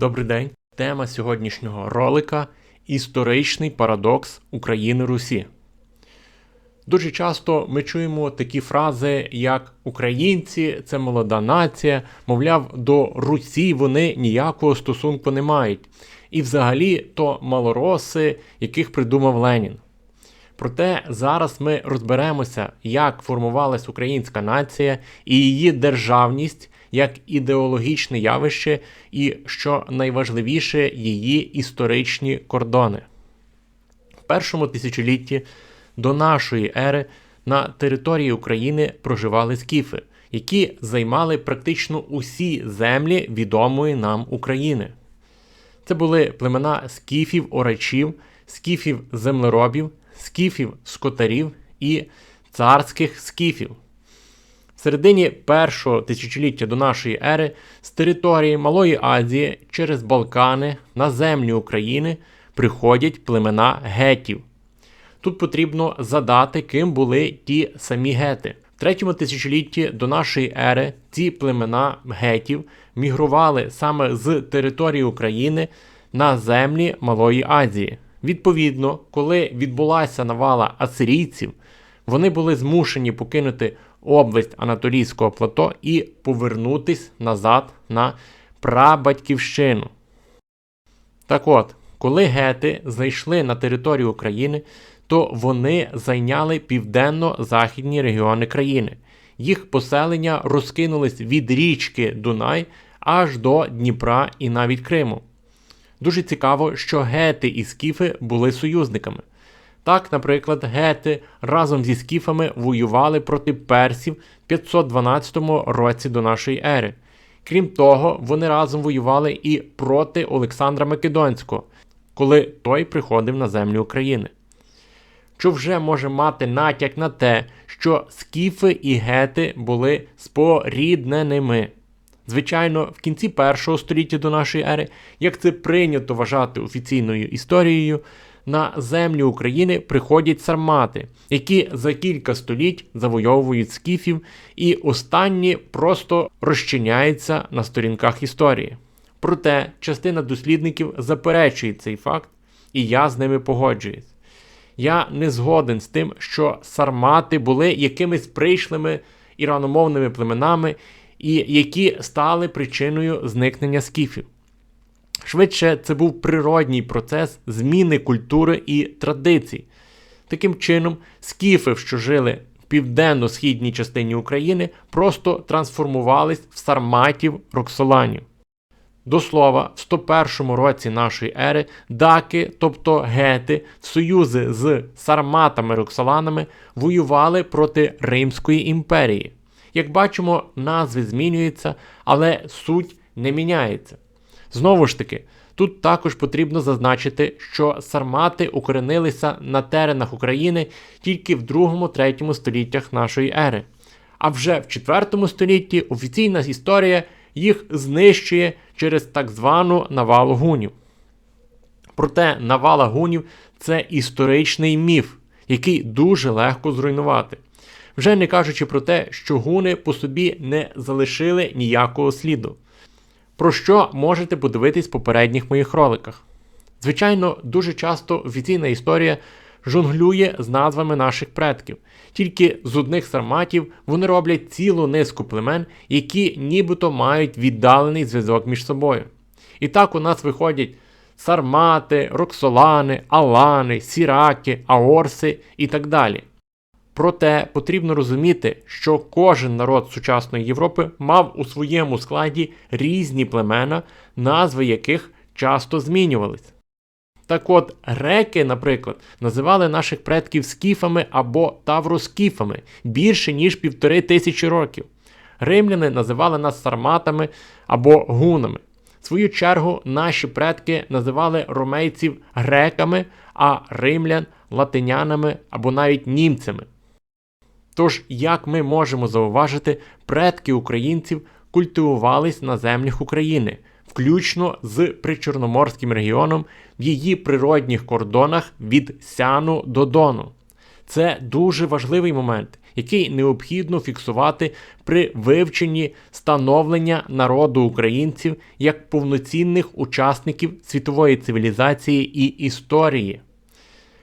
Добрий день. Тема сьогоднішнього ролика історичний парадокс України Русі. Дуже часто ми чуємо такі фрази, як українці це молода нація, мовляв, до Русі вони ніякого стосунку не мають. І взагалі то малороси, яких придумав Ленін. Проте зараз ми розберемося, як формувалась українська нація і її державність як ідеологічне явище, і що найважливіше, її історичні кордони. В першому тисячолітті до нашої ери на території України проживали скіфи, які займали практично усі землі відомої нам України. Це були племена скіфів, орачів, скіфів землеробів, скіфів скотарів і царських скіфів. Середині першого тисячоліття до нашої ери з території Малої Азії через Балкани на землі України приходять племена гетів. Тут потрібно задати, ким були ті самі гети. В третьому тисячолітті до нашої ери ці племена гетів мігрували саме з території України на землі Малої Азії. Відповідно, коли відбулася навала асирійців, вони були змушені покинути область Анатолійського плато і повернутись назад на прабатьківщину. Так от, коли гети зайшли на територію України, то вони зайняли південно-західні регіони країни. Їх поселення розкинулись від річки Дунай аж до Дніпра і навіть Криму. Дуже цікаво, що гети і скіфи були союзниками. Так, наприклад, гети разом зі скіфами воювали проти персів в 512 році до нашої ери. Крім того, вони разом воювали і проти Олександра Македонського, коли той приходив на землю України. Що вже може мати натяк на те, що скіфи і гети були спорідненими. Звичайно, в кінці першого століття до нашої ери, як це прийнято вважати офіційною історією, на землю України приходять сармати, які за кілька століть завойовують скіфів, і останні просто розчиняються на сторінках історії. Проте частина дослідників заперечує цей факт, і я з ними погоджуюсь. Я не згоден з тим, що сармати були якимись прийшлими іраномовними племенами, і які стали причиною зникнення скіфів. Швидше, це був природній процес зміни культури і традицій. Таким чином, скіфи, що жили в південно-східній частині України, просто трансформувались в сарматів роксоланів. До слова, в 101 році нашої ери даки, тобто гети, в союзи з сарматами роксоланами воювали проти Римської імперії. Як бачимо, назви змінюються, але суть не міняється. Знову ж таки, тут також потрібно зазначити, що сармати укоренилися на теренах України тільки в 2-3 століттях нашої ери. А вже в 4 столітті офіційна історія їх знищує через так звану навалу гунів. Проте навала гунів це історичний міф, який дуже легко зруйнувати. Вже не кажучи про те, що гуни по собі не залишили ніякого сліду. Про що можете подивитись в попередніх моїх роликах. Звичайно, дуже часто офіційна історія жонглює з назвами наших предків. Тільки з одних сарматів вони роблять цілу низку племен, які нібито мають віддалений зв'язок між собою. І так у нас виходять сармати, роксолани, алани, сіраки, аорси і так далі. Проте потрібно розуміти, що кожен народ сучасної Європи мав у своєму складі різні племена, назви яких часто змінювались. Так от, греки, наприклад, називали наших предків скіфами або тавроскіфами більше ніж півтори тисячі років. Римляни називали нас сарматами або гунами. В свою чергу, наші предки називали ромейців греками, а римлян латинянами або навіть німцями. Тож, як ми можемо зауважити, предки українців культивувались на землях України, включно з причорноморським регіоном в її природних кордонах від Сяну до Дону. Це дуже важливий момент, який необхідно фіксувати при вивченні становлення народу українців як повноцінних учасників світової цивілізації і історії.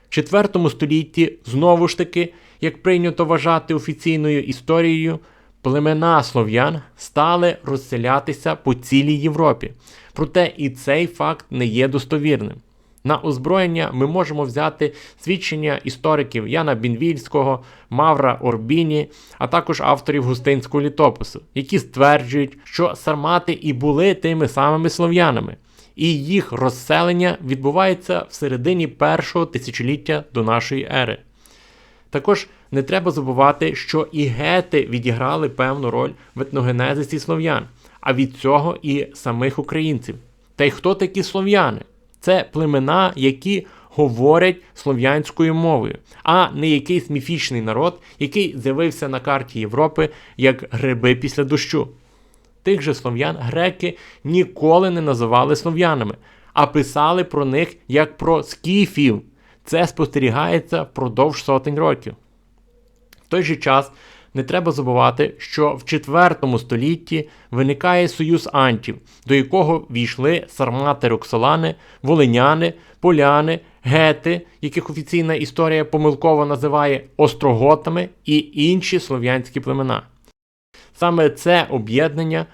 В IV столітті, знову ж таки, як прийнято вважати офіційною історією, племена слов'ян стали розселятися по цілій Європі. Проте і цей факт не є достовірним. На озброєння ми можемо взяти свідчення істориків Яна Бінвільського, Мавра Орбіні, а також авторів Густинського літопису, які стверджують, що сармати і були тими самими слов'янами, і їх розселення відбувається в середині першого тисячоліття до нашої ери. Також не треба забувати, що і гети відіграли певну роль в етногенезисі слов'ян, а від цього і самих українців. Та й хто такі слов'яни? Це племена, які говорять слов'янською мовою, а не якийсь міфічний народ, який з'явився на карті Європи як гриби після дощу. Тих же слов'ян греки ніколи не називали слов'янами, а писали про них як про скіфів. Це спостерігається впродовж сотень років. В той же час не треба забувати, що в IV столітті виникає союз антів, до якого війшли сармати Роксолани, волиняни, поляни, гети, яких офіційна історія помилково називає остроготами, і інші слов'янські племена. Саме це об'єднання.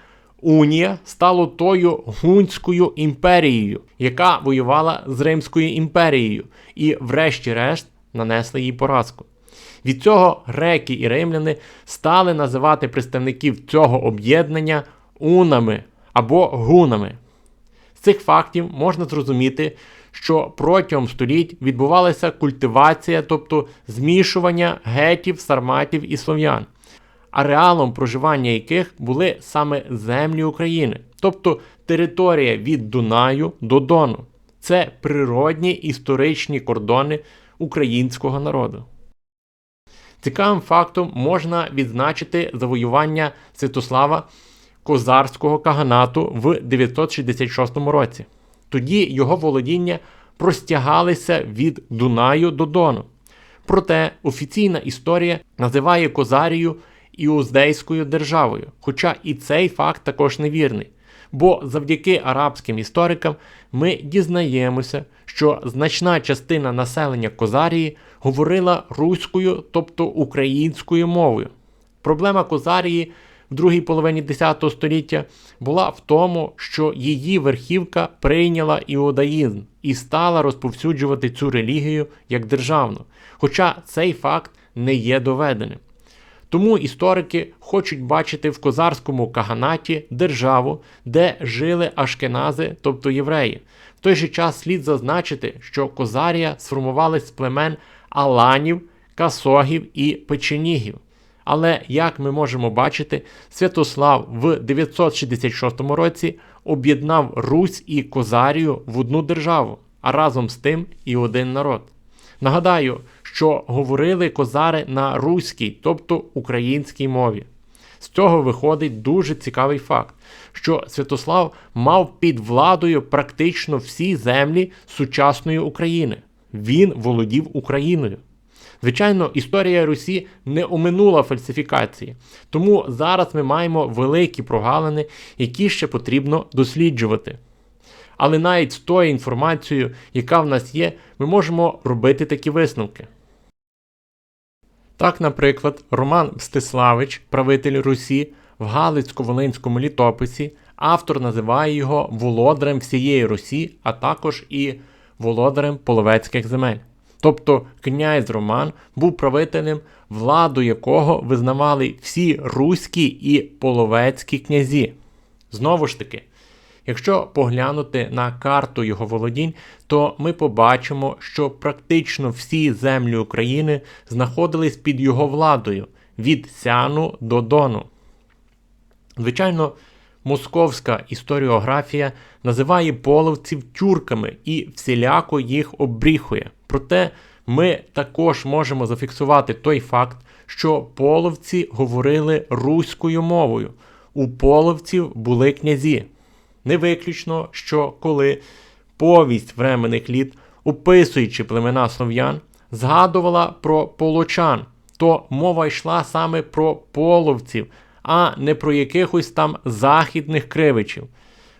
Унія стало тою гунською імперією, яка воювала з Римською імперією, і, врешті-решт, нанесла їй поразку. Від цього греки і римляни стали називати представників цього об'єднання унами або гунами. З цих фактів можна зрозуміти, що протягом століть відбувалася культивація, тобто змішування гетів, сарматів і слов'ян, ареалом проживання яких були саме землі України, тобто територія від Дунаю до Дону. Це природні історичні кордони українського народу. Цікавим фактом можна відзначити завоювання Святослава Козарського каганату в 966 році. Тоді його володіння простягалися від Дунаю до Дону. Проте офіційна історія називає Козарію іуздейською державою, хоча і цей факт також невірний. Бо завдяки арабським історикам ми дізнаємося, що значна частина населення Козарії говорила руською, тобто українською мовою. Проблема Козарії в другій половині X століття була в тому, що її верхівка прийняла іудаїзм і стала розповсюджувати цю релігію як державну, хоча цей факт не є доведеним. Тому історики хочуть бачити в козарському каганаті державу, де жили ашкенази, тобто євреї. В той же час слід зазначити, що Козарія сформувалась з племен Аланів, Касогів і Печенігів. Але, як ми можемо бачити, Святослав в 966 році об'єднав Русь і Козарію в одну державу, а разом з тим і один народ. Нагадаю, що говорили козари на руській, тобто українській мові. З цього виходить дуже цікавий факт, що Святослав мав під владою практично всі землі сучасної України. Він володів Україною. Звичайно, історія Русі не оминула фальсифікації, тому зараз ми маємо великі прогалини, які ще потрібно досліджувати. Але навіть з тою інформацією, яка в нас є, ми можемо робити такі висновки. Так, наприклад, Роман Мстиславич, правитель Русі, в Галицько-Волинському літописі, автор називає його володарем всієї Русі, а також і володарем половецьких земель. Тобто князь Роман був правителем, владу якого визнавали всі руські і половецькі князі. Знову ж таки, Якщо поглянути на карту його володінь, то ми побачимо, що практично всі землі України знаходились під його владою від Сяну до Дону. Звичайно, московська історіографія називає половців тюрками і всіляко їх обріхує. Проте ми також можемо зафіксувати той факт, що половці говорили руською мовою. У половців були князі. Не виключно, що коли повість временних літ, описуючи племена слов'ян, згадувала про полочан, то мова йшла саме про половців, а не про якихось там західних кривичів.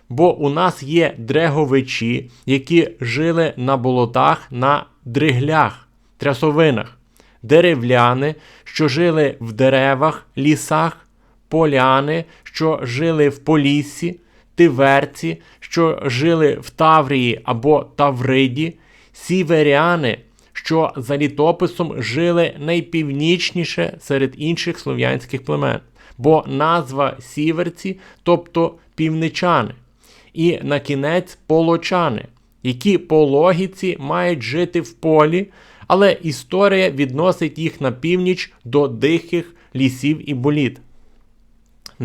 Бо у нас є дреговичі, які жили на болотах на дриглях, трясовинах, деревляни, що жили в деревах, лісах, поляни, що жили в поліссі, тиверці, що жили в Таврії або Тавриді, сіверяни, що за літописом жили найпівнічніше серед інших слов'янських племен, бо назва сіверці, тобто півничани, і на кінець полочани, які по логіці мають жити в полі, але історія відносить їх на північ до дихих лісів і боліт.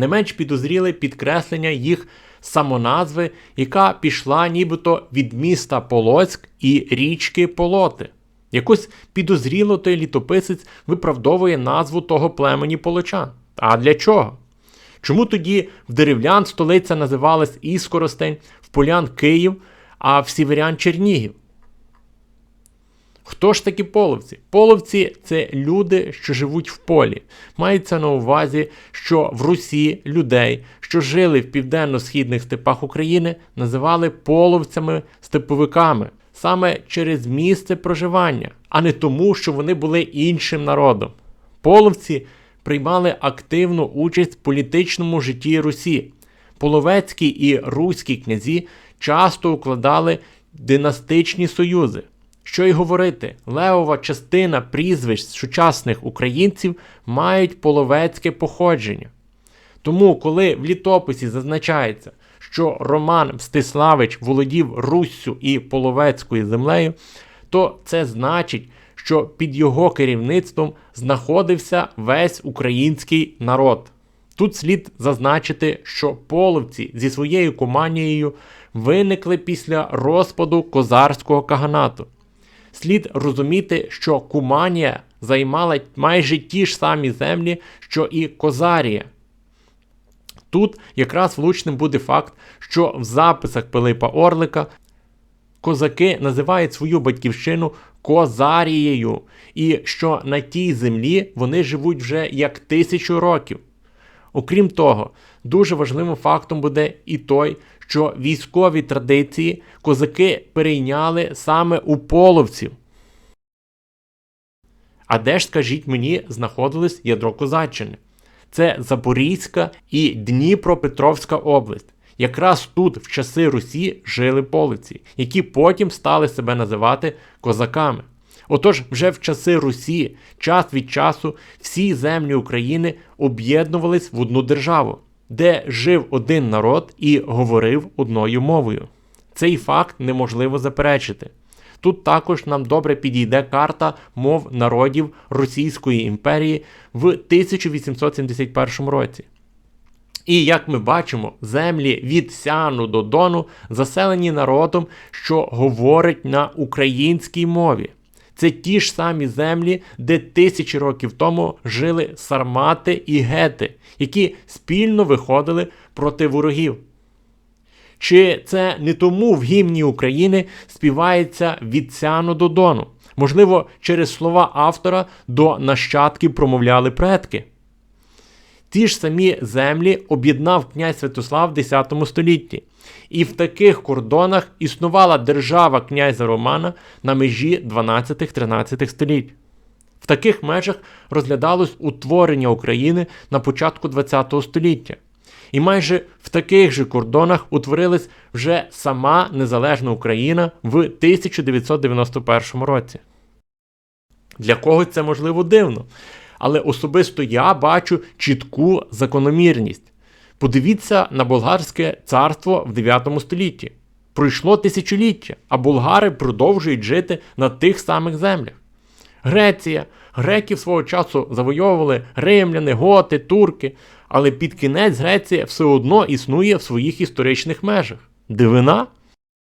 Не менш підозріле підкреслення їх самоназви, яка пішла нібито від міста Полоцьк і річки Полоти. Якось підозріло той літописець виправдовує назву того племені полочан. А для чого? Чому тоді в деревлян столиця називалась Іскоростень, в полян Київ, а в сіверян Чернігів? Хто ж такі половці? Половці це люди, що живуть в полі. Мається на увазі, що в Русі людей, що жили в південно-східних степах України, називали половцями-степовиками саме через місце проживання, а не тому, що вони були іншим народом. Половці приймали активну участь в політичному житті Русі. Половецькі і руські князі часто укладали династичні союзи. Що й говорити, левова частина прізвищ сучасних українців мають половецьке походження. Тому, коли в літописі зазначається, що Роман Мстиславич володів Руссю і Половецькою землею, то це значить, що під його керівництвом знаходився весь український народ. Тут слід зазначити, що половці зі своєю команією виникли після розпаду козарського каганату. Слід розуміти, що Куманія займала майже ті ж самі землі, що і Козарія. Тут якраз влучним буде факт, що в записах Пилипа Орлика козаки називають свою батьківщину Козарією, і що на тій землі вони живуть вже як тисячу років. Окрім того, дуже важливим фактом буде і той, що військові традиції козаки перейняли саме у половців. А де ж, скажіть мені, знаходилось ядро Козаччини? Це Запорізька і Дніпропетровська область. Якраз тут в часи Русі жили полиці, які потім стали себе називати козаками. Отож, вже в часи Русі, час від часу, всі землі України об'єднувались в одну державу, де жив один народ і говорив одною мовою. Цей факт неможливо заперечити. Тут також нам добре підійде карта мов народів Російської імперії в 1871 році. І як ми бачимо, землі від Сяну до Дону заселені народом, що говорить на українській мові. Це ті ж самі землі, де тисячі років тому жили сармати і гети, які спільно виходили проти ворогів. Чи це не тому в гімні України співається від Сяну до Дону? Можливо, через слова автора до нащадків промовляли предки. Ті ж самі землі об'єднав князь Святослав в X столітті. І в таких кордонах існувала держава князя Романа на межі 12-13 століть. В таких межах розглядалось утворення України на початку ХХ століття. І майже в таких же кордонах утворилась вже сама незалежна Україна в 1991 році. Для когось це можливо дивно, але особисто я бачу чітку закономірність. Подивіться на болгарське царство в 9 столітті. Пройшло тисячоліття, а болгари продовжують жити на тих самих землях. Греція, греків свого часу завойовували римляни, готи, турки, але під кінець Греція все одно існує в своїх історичних межах. Дивина?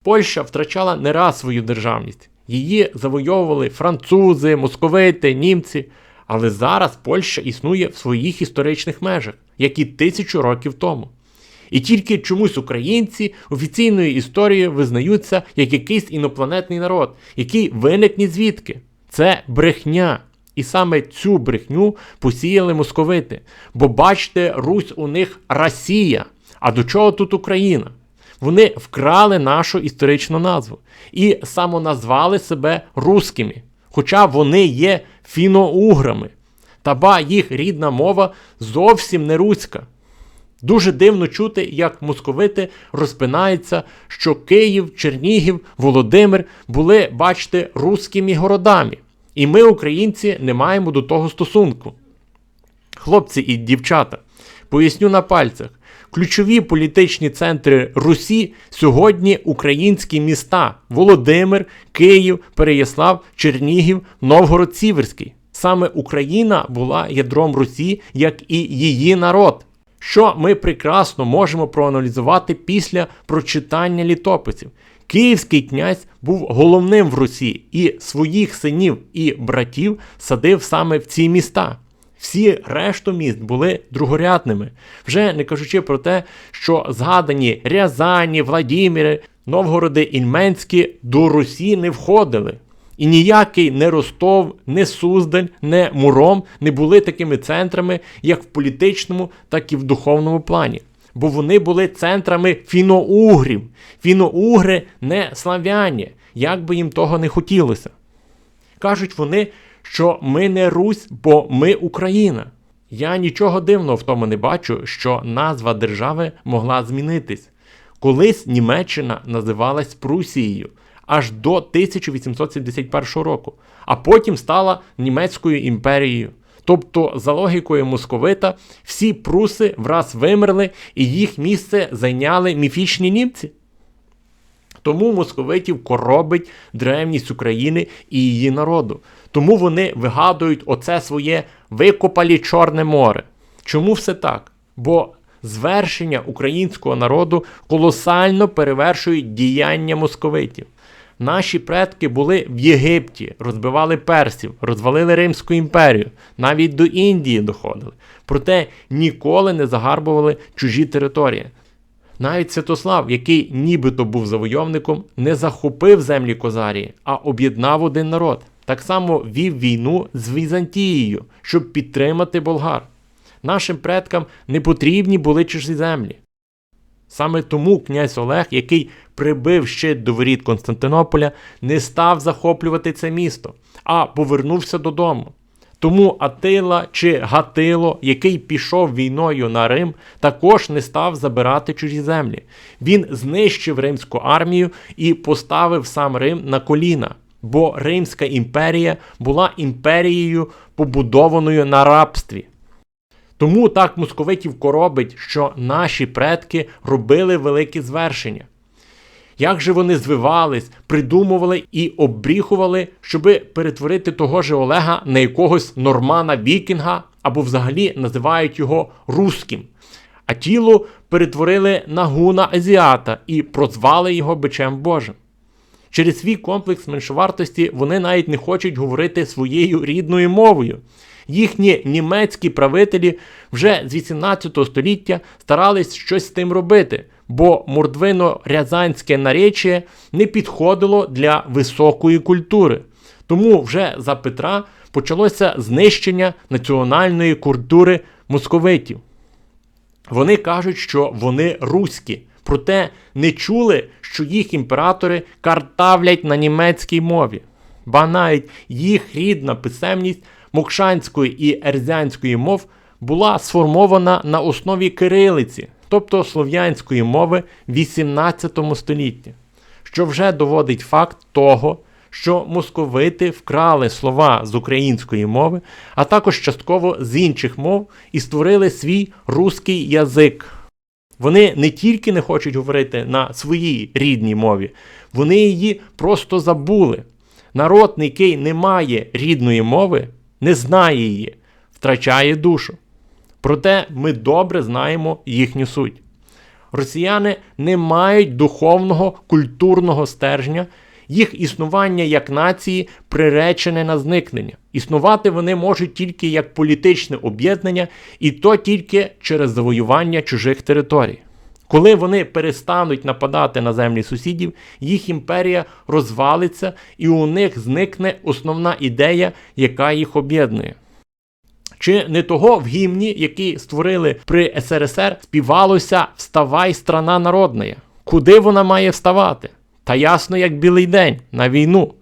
Польща втрачала не раз свою державність. Її завойовували французи, московити, німці. Але зараз Польща існує в своїх історичних межах, як і тисячу років тому. І тільки чомусь українці офіційною історією визнаються як якийсь інопланетний народ, який виник ні звідки. Це брехня. І саме цю брехню посіяли московити. Бо бачите, Русь у них Росія. А до чого тут Україна? Вони вкрали нашу історичну назву і самоназвали себе рускими, хоча вони є фіно-уграми. Та ба їх рідна мова зовсім не руська. Дуже дивно чути, як московити розпинаються, що Київ, Чернігів, Володимир були, бачите, руськими городами. І ми, українці, не маємо до того стосунку. Хлопці і дівчата, поясню на пальцях. Ключові політичні центри Русі сьогодні українські міста: Володимир, Київ, Переяслав, Чернігів, Новгород Сіверський. Саме Україна була ядром Русі, як і її народ. Що ми прекрасно можемо проаналізувати після прочитання літописів. Київський князь був головним в Русі і своїх синів і братів садив саме в ці міста. Всі решту міст були другорядними, вже не кажучи про те, що згадані Рязані, Владіміри, Новгороди Ільменські до Русі не входили. І ніякий не Ростов, не Суздаль, не Муром не були такими центрами, як в політичному, так і в духовному плані. Бо вони були центрами фіноугрів. Фіноугри не славяні, як би їм того не хотілося. Кажуть вони, що ми не Русь, бо ми Україна. Я нічого дивного в тому не бачу, що назва держави могла змінитись. Колись Німеччина називалась Прусією аж до 1871 року, а потім стала Німецькою імперією. Тобто, за логікою московита, всі пруси враз вимерли і їх місце зайняли міфічні німці. Тому московитів коробить древність України і її народу. Тому вони вигадують оце своє викопалі Чорне море. Чому все так? Бо звершення українського народу колосально перевершують діяння московитів. Наші предки були в Єгипті, розбивали персів, розвалили Римську імперію, навіть до Індії доходили. Проте ніколи не загарбували чужі території. Навіть Святослав, який нібито був завойовником, не захопив землі Козарії, а об'єднав один народ. Так само вів війну з Візантією, щоб підтримати болгар. Нашим предкам не потрібні були чужі землі. Саме тому князь Олег, який прибив щит до воріт Константинополя, не став захоплювати це місто, а повернувся додому. Тому Атила чи Гатило, який пішов війною на Рим, також не став забирати чужі землі. Він знищив римську армію і поставив сам Рим на коліна, бо Римська імперія була імперією, побудованою на рабстві. Тому так московитів коробить, що наші предки робили великі звершення. Як же вони звивались, придумували і обріхували, щоби перетворити того же Олега на якогось нормана Вікінга або взагалі називають його Руським. А тіло перетворили на гуна Азіата і прозвали його бичем Божим. Через свій комплекс меншовартості вони навіть не хочуть говорити своєю рідною мовою. Їхні німецькі правителі вже з 18 століття старались щось з тим робити, бо мордвино-рязанське наречіє не підходило для високої культури. Тому вже за Петра почалося знищення національної культури московитів. Вони кажуть, що вони руські, проте не чули, що їх імператори картавлять на німецькій мові, ба навіть їх рідна писемність мокшанської і ерзянської мов була сформована на основі кирилиці, тобто слов'янської мови 18 столітті, що вже доводить факт того, що московити вкрали слова з української мови, а також частково з інших мов і створили свій руський язик. Вони не тільки не хочуть говорити на своїй рідній мові, вони її просто забули. Народ, який не має рідної мови, не знає її, втрачає душу. Проте ми добре знаємо їхню суть. Росіяни не мають духовного культурного стержня, їх існування як нації приречене на зникнення. Існувати вони можуть тільки як політичне об'єднання, і то тільки через завоювання чужих територій. Коли вони перестануть нападати на землі сусідів, їх імперія розвалиться і у них зникне основна ідея, яка їх об'єднує. Чи не того в гімні, який створили при СРСР, співалося Вставай, страна народна. Куди вона має вставати? Та ясно, як білий день на війну.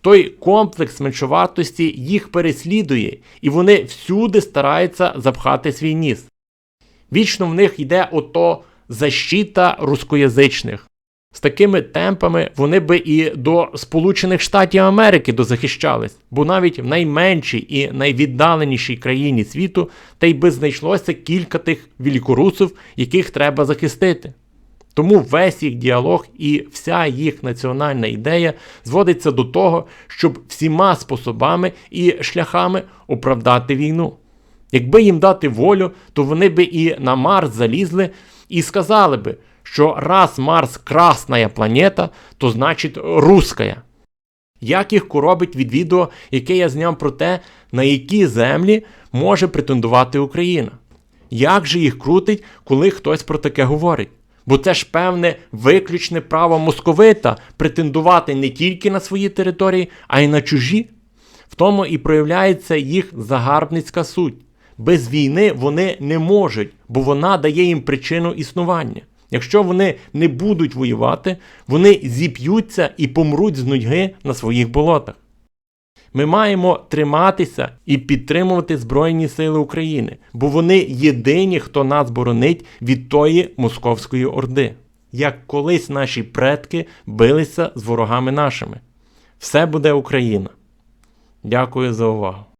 Той комплекс меншовартості їх переслідує, і вони всюди стараються запхати свій ніс. Вічно в них йде ото защита рускоязичних. З такими темпами вони би і до Сполучених Штатів Америки дозахищались, бо навіть в найменшій і найвіддаленішій країні світу та й би знайшлося кілька тих великорусів, яких треба захистити. Тому весь їх діалог і вся їх національна ідея зводиться до того, щоб всіма способами і шляхами оправдати війну. Якби їм дати волю, то вони би і на Марс залізли і сказали би, що раз Марс красна планета, то значить руская. Як їх коробить від відео, яке я зняв про те, на які землі може претендувати Україна? Як же їх крутить, коли хтось про таке говорить? Бо це ж певне виключне право московита претендувати не тільки на свої території, а й на чужі. В тому і проявляється їх загарбницька суть. Без війни вони не можуть, бо вона дає їм причину існування. Якщо вони не будуть воювати, вони зіп'ються і помруть з нудьги на своїх болотах. Ми маємо триматися і підтримувати Збройні Сили України, бо вони єдині, хто нас боронить від тої московської орди, як колись наші предки билися з ворогами нашими. Все буде Україна. Дякую за увагу.